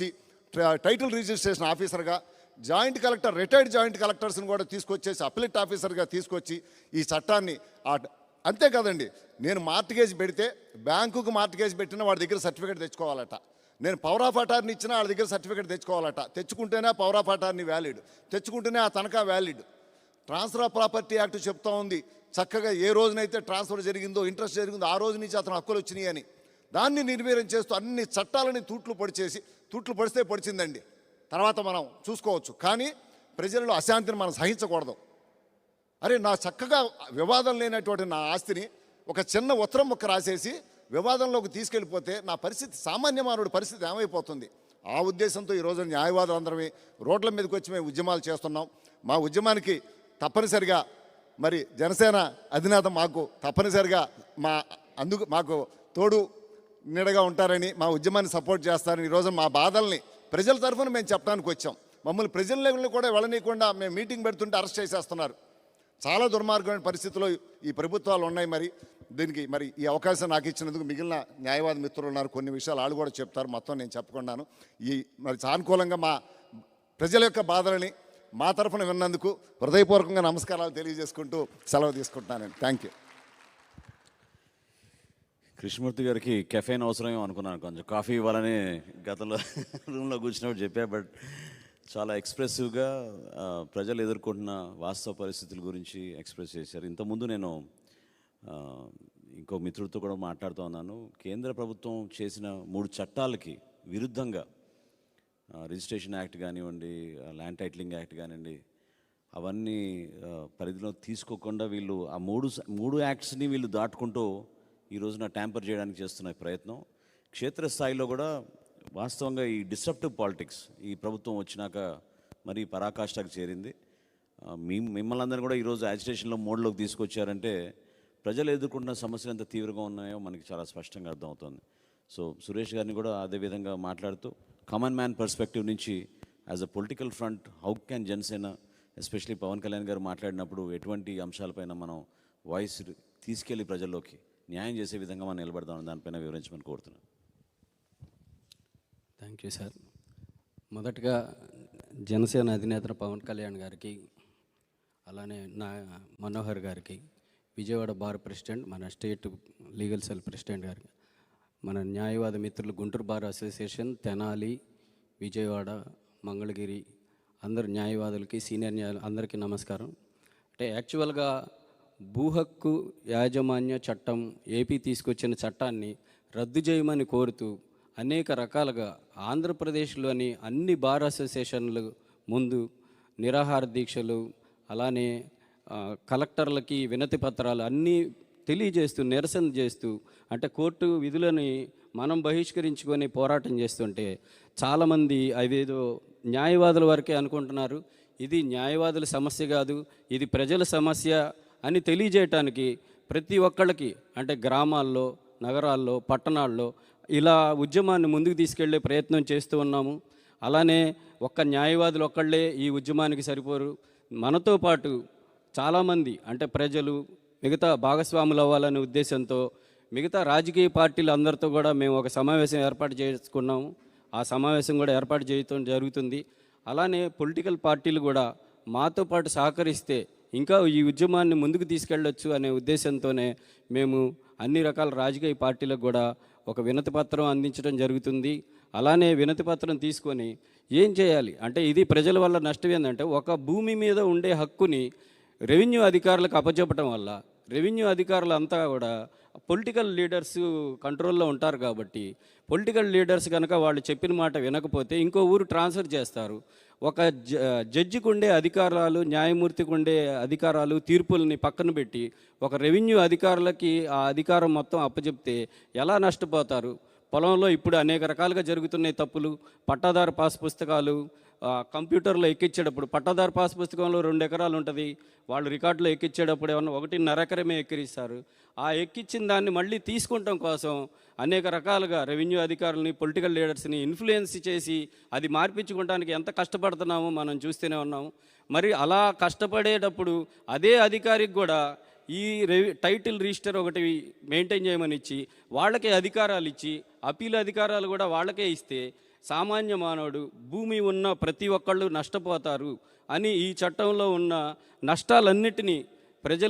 తీసుకొచ్చి title registration ఆఫీసర్గా joint collector retired joint కలెక్టర్స్ని కూడా తీసుకొచ్చేసి అప్లెట్ ఆఫీసర్గా తీసుకొచ్చి ఈ చట్టాన్ని ఆ అంతే కదండి. నేను మార్టిగేజ్ పెడితే బ్యాంకుకు మార్టిగేజ్ పెట్టిన వాడి దగ్గర సర్టిఫికేట్ తెచ్చుకోవాలట. నేను పవర్ ఆఫ్ అటార్ని ఇచ్చినా వాళ్ళ దగ్గర సర్టిఫికేట్ తెచ్చుకోవాలట. తెచ్చుకుంటేనే పవర్ ఆఫ్ అటార్ని వ్యాలిడ్. తెచ్చుకుంటేనే ఆ తనఖా valid. Transfer of property act చెప్తా ఉంది. చక్కగా ఏ రోజునైతే ట్రాన్స్ఫర్ జరిగిందో ఇంట్రెస్ట్ జరిగిందో ఆ రోజు నుంచి అతను హక్కులు వచ్చినాయి అని. దాన్ని నిర్వీర్యం చేస్తూ అన్ని చట్టాలని తూట్లు పొడిచేసి తూట్లు పొడిస్తే పొడిచిందండి. తర్వాత మనం చూసుకోవచ్చు. కానీ ప్రజలలో అశాంతిని మనం సహించకూడదు. అరే నా చక్కగా వివాదం లేనటువంటి నా ఆస్తిని ఒక చిన్న ఉత్తరం ముక్క రాసేసి వివాదంలోకి తీసుకెళ్ళిపోతే నా పరిస్థితి సామాన్య మానవుడి పరిస్థితి ఏమైపోతుంది? ఆ ఉద్దేశంతో ఈరోజు న్యాయవాదులు అందరమే రోడ్ల మీదకి వచ్చి మేము ఉద్యమాలు చేస్తున్నాం. మా ఉద్యమానికి తప్పనిసరిగా మరి జనసేన అధినేత మాకు తప్పనిసరిగా మా అందుకు మాకు తోడు నీడగా ఉంటారని మా ఉద్యమాన్ని సపోర్ట్ చేస్తారని ఈరోజు మా బాధల్ని ప్రజల తరఫున మేము చెప్పడానికి వచ్చాం. మమ్మల్ని ప్రజల లెవెల్ని కూడా వెళ్ళనీయకుండా మేము మీటింగ్ పెడుతుంటే అరెస్ట్ చేసేస్తున్నారు. చాలా దుర్మార్గమైన పరిస్థితుల్లో ఈ ప్రభుత్వాలు ఉన్నాయి మరి. దీనికి మరి ఈ అవకాశం నాకు ఇచ్చినందుకు మిగిలిన న్యాయవాద మిత్రులు ఉన్నారు. కొన్ని విషయాలు వాళ్ళు కూడా చెప్తారు. మొత్తం నేను చెప్పకున్నాను ఈ మరి సానుకూలంగా మా ప్రజల యొక్క బాధలని మా తరఫున విన్నందుకు హృదయపూర్వకంగా నమస్కారాలు తెలియజేసుకుంటూ సెలవు తీసుకుంటున్నాను థ్యాంక్ యూ కృష్ణమూర్తి గారికి కెఫేన్ అవసరమేమో అనుకున్నాను కొంచెం. కాఫీ ఇవ్వాలని గతంలో రూమ్లో కూర్చున్నప్పుడు చెప్పా బట్ చాలా ఎక్స్ప్రెసివ్గా ప్రజలు ఎదుర్కొంటున్న వాస్తవ పరిస్థితుల గురించి ఎక్స్ప్రెస్ చేశారు. ఇంతకుముందు నేను ఇంకో మిత్రుడితో కూడా మాట్లాడుతూ ఉన్నాను. కేంద్ర ప్రభుత్వం చేసిన మూడు చట్టాలకి విరుద్ధంగా రిజిస్ట్రేషన్ యాక్ట్ కానివ్వండి ల్యాండ్ టైటిలింగ్ యాక్ట్ కానివ్వండి అవన్నీ పరిధిలో తీసుకోకుండా వీళ్ళు ఆ మూడు మూడు యాక్ట్స్ని వీళ్ళు దాటుకుంటూ ఈ రోజున ట్యాంపర్ చేయడానికి చేస్తున్న ప్రయత్నం. క్షేత్రస్థాయిలో కూడా వాస్తవంగా ఈ డిస్ట్రప్టివ్ పాలిటిక్స్ ఈ ప్రభుత్వం వచ్చినాక మరి పరాకాష్ఠకు చేరింది. మీ మిమ్మల్ని అందరూ కూడా ఈరోజు యాజిటేషన్లో మోడ్లోకి తీసుకొచ్చారంటే ప్రజలు ఎదుర్కొంటున్న సమస్యలు ఎంత తీవ్రంగా ఉన్నాయో మనకి చాలా స్పష్టంగా అర్థమవుతుంది. సో సురేష్ గారిని కూడా అదే విధంగా మాట్లాడుతూ కామన్ మ్యాన్ పర్స్పెక్టివ్ నుంచి as a political front how can Janasena especially Pawan Kalyan garu మాట్లాడినప్పుడు ఎటువంటి అంశాలపైన మనం వాయిస్ తీసుకెళ్ళి ప్రజల్లోకి న్యాయం చేసే విధంగా మనం నిలబడదామని దానిపైన వివరించమని కోరుతున్నాను. థ్యాంక్ యూ సార్ మొదటగా జనసేన అధినేత పవన్ కళ్యాణ్ గారికి అలానే నా మనోహర్ గారికి విజయవాడ బార్ ప్రెసిడెంట్ మన స్టేట్ లీగల్ సెల్ ప్రెసిడెంట్ గారికి మన న్యాయవాద మిత్రులు గుంటూరు బార్ అసోసియేషన్ తెనాలి విజయవాడ మంగళగిరి అందరు న్యాయవాదులకి సీనియర్ న్యాయ అందరికీ నమస్కారం. అంటే యాక్చువల్గా భూహక్కు యాజమాన్య చట్టం ఏపీ తీసుకొచ్చిన చట్టాన్ని రద్దు చేయమని కోరుతూ అనేక రకాలుగా ఆంధ్రప్రదేశ్లోని అన్ని బార్ అసోసియేషన్లు ముందు నిరాహార దీక్షలు అలానే కలెక్టర్లకి వినతి పత్రాలు అన్నీ తెలియజేస్తూ నిరసన చేస్తూ అంటే కోర్టు విధులని మనం బహిష్కరించుకొని పోరాటం చేస్తుంటే చాలామంది అవేదో న్యాయవాదుల వరకే అనుకుంటున్నారు. ఇది న్యాయవాదుల సమస్య కాదు ఇది ప్రజల సమస్య అని తెలియజేయటానికి ప్రతి ఒక్కళ్ళకి అంటే గ్రామాల్లో నగరాల్లో పట్టణాల్లో ఇలా ఉద్యమాన్ని ముందుకు తీసుకెళ్ళే ప్రయత్నం చేస్తూ ఉన్నాము. అలానే ఒక్క న్యాయవాదులు ఒక్కళ్ళే ఈ ఉద్యమానికి సరిపోరు. మనతో పాటు చాలామంది అంటే ప్రజలు మిగతా భాగస్వాములు అవ్వాలనే ఉద్దేశంతో మిగతా రాజకీయ పార్టీలు అందరితో కూడా మేము ఒక సమావేశం ఏర్పాటు చేసుకున్నాము. ఆ సమావేశం కూడా ఏర్పాటు చేయటం జరుగుతుంది. అలానే పొలిటికల్ పార్టీలు కూడా మాతో పాటు సహకరిస్తే ఇంకా ఈ ఉద్యమాన్ని ముందుకు తీసుకెళ్ళొచ్చు అనే ఉద్దేశంతోనే మేము అన్ని రకాల రాజకీయ పార్టీలకు కూడా ఒక వినతి పత్రం అందించడం జరుగుతుంది. అలానే వినతి పత్రం తీసుకొని ఏం చేయాలి? అంటే ఇది ప్రజల వల్ల నష్టం ఏంటంటే ఒక భూమి మీద ఉండే హక్కుని రెవెన్యూ అధికారులకు అప్పచెప్పటం వల్ల రెవెన్యూ అధికారులు అంతా కూడా పొలిటికల్ లీడర్స్ కంట్రోల్లో ఉంటారు కాబట్టి పొలిటికల్ లీడర్స్ కనుక వాళ్ళు చెప్పిన మాట వినకపోతే ఇంకో ఊరు ట్రాన్స్ఫర్ చేస్తారు. ఒక జ జడ్జికి ఉండే అధికారాలు న్యాయమూర్తికి ఉండే అధికారాలు తీర్పుల్ని పక్కన పెట్టి ఒక రెవెన్యూ అధికారులకి ఆ అధికారం మొత్తం అప్పచెప్తే ఎలా నష్టపోతారు? పొలంలో ఇప్పుడు అనేక రకాలుగా జరుగుతున్నాయి తప్పులు. పట్టాదారు పాస్ పుస్తకాలు కంప్యూటర్లో ఎక్కించేటప్పుడు పట్టాదారు పాస్ పుస్తకంలో రెండు ఎకరాలు ఉంటుంది. వాళ్ళు రికార్డులో ఎక్కించేటప్పుడు ఏమన్నా ఒకటిన్నర ఎకరమే ఎక్కిరిస్తారు. ఆ ఎక్కించిన దాన్ని మళ్ళీ తీసుకుంటాం కోసం అనేక రకాలుగా రెవెన్యూ అధికారులని పొలిటికల్ లీడర్స్ని ఇన్ఫ్లుయెన్స్ చేసి అది మార్పించుకోవడానికి ఎంత కష్టపడుతున్నామో మనం చూస్తూనే ఉన్నాము మరి అలా కష్టపడేటప్పుడు అదే అధికారికి కూడా ఈ టైటిల్ రిజిస్టర్ ఒకటి మెయింటైన్ చేయమని ఇచ్చి వాళ్ళకే అధికారాలు ఇచ్చి అపీల్ అధికారాలు కూడా వాళ్ళకే ఇస్తే సామాన్య మానవుడు భూమి ఉన్న ప్రతి ఒక్కళ్ళు నష్టపోతారు అని ఈ చట్టంలో ఉన్న నష్టాలన్నిటినీ ప్రజలు